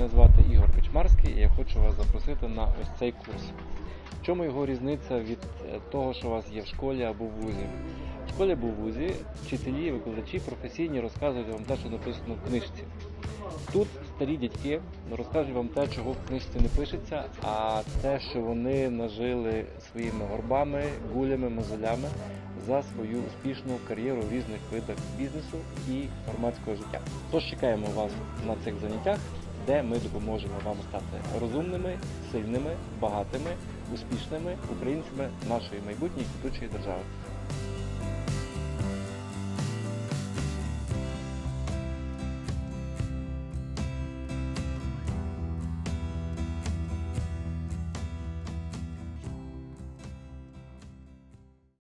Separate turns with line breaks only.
Мене звати Ігор Кочмарський і я хочу вас запросити на ось цей курс. В чому його різниця від е, того, що у вас є в школі або в вузі? В школі або в вузі вчителі, викладачі професійні розказують вам те, що написано в книжці. Тут старі дядьки розкажуть вам те, чого в книжці не пишеться, а те, що вони нажили своїми горбами, гулями, мозолями за свою успішну кар'єру в різних видах бізнесу і громадського життя. Тож чекаємо вас на цих заняттях, де ми допоможемо вам стати розумними, сильними, багатими, успішними українцями нашої майбутньої квітучої держави.